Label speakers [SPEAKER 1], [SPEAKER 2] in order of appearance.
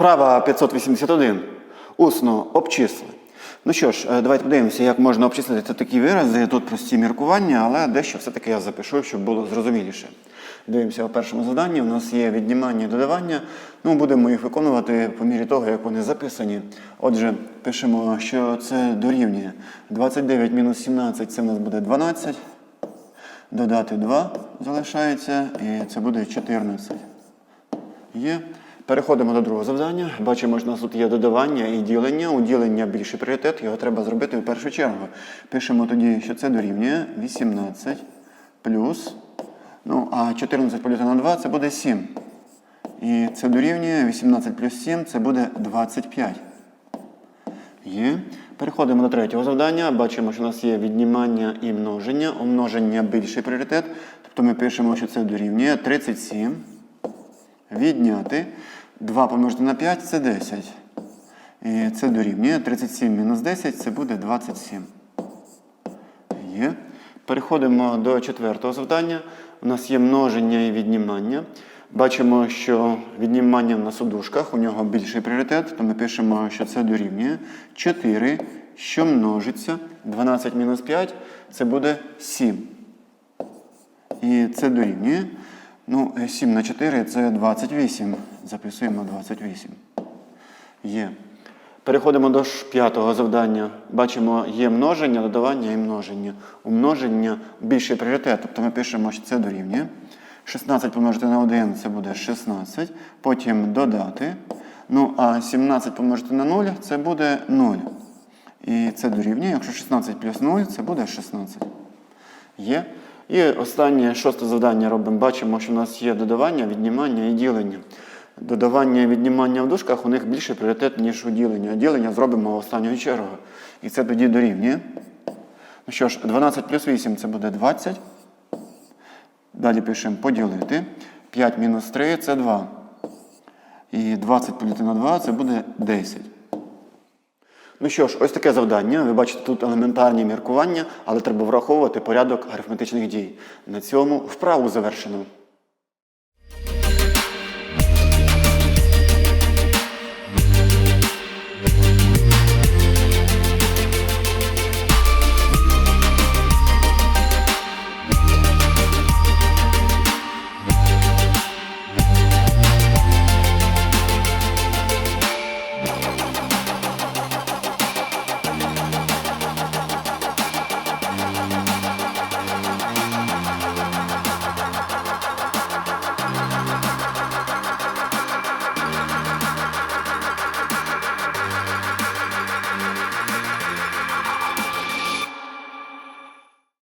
[SPEAKER 1] Вправа 581. Усно обчисли. Ну що ж, е, давайте подивимося, як можна обчислити такі вирази. Тут прості міркування, але дещо все-таки я запишу, щоб було зрозуміліше. Дивимося у першому завданні. У нас є віднімання і додавання. Ну, будемо їх виконувати по мірі того, як вони записані. Отже, пишемо, що це дорівнює 29 мінус 17 це в нас буде 12. Додати 2 залишається, і це буде 14. Є. Переходимо до другого завдання. Бачимо, що у нас тут є додавання і ділення. У ділення більший пріоритет, його треба зробити в першу чергу. Пишемо тоді, що це дорівнює 18 плюс. Ну, а 14 поділити на 2 це буде 7. І це дорівнює 18 плюс 7 це буде 25. Є. Переходимо до третього завдання. Бачимо, що у нас є віднімання і множення. У множення більший пріоритет. Тобто ми пишемо, що це дорівнює 37. Відняти. 2 помножити на 5 це 10. І це дорівнює 37 мінус 10 це буде 27. Є. Переходимо до четвертого завдання. У нас є множення і віднімання. Бачимо, що віднімання у дужках, у нього більший пріоритет, то ми пишемо, що це дорівнює 4, що множиться. 12 мінус 5 це буде 7. І це дорівнює. Ну, 7 на 4 це 28. Записуємо 28. Є. Переходимо до п'ятого завдання. Бачимо, є множення, додавання і множення. У множення більший пріоритет. Тобто ми пишемо, що це дорівнює. 16 помножити на 1 це буде 16. Потім додати. Ну, а 17 помножити на 0 це буде 0. І це дорівнює. Якщо 16 плюс 0, це буде 16. Є. І останнє шосте завдання робимо. Бачимо, що в нас є додавання, віднімання і ділення. Додавання і віднімання в дужках у них більший пріоритет, ніж у ділення. Ділення зробимо в останню чергу. І це тоді дорівнює. Ну що ж, 12 плюс 8 це буде 20. Далі пишемо поділити. 5 мінус 3 це 2. І 20 поділити на 2 це буде 10. Ну що ж, ось таке завдання. Ви бачите тут елементарні міркування, але треба враховувати порядок арифметичних дій. На цьому вправу завершено.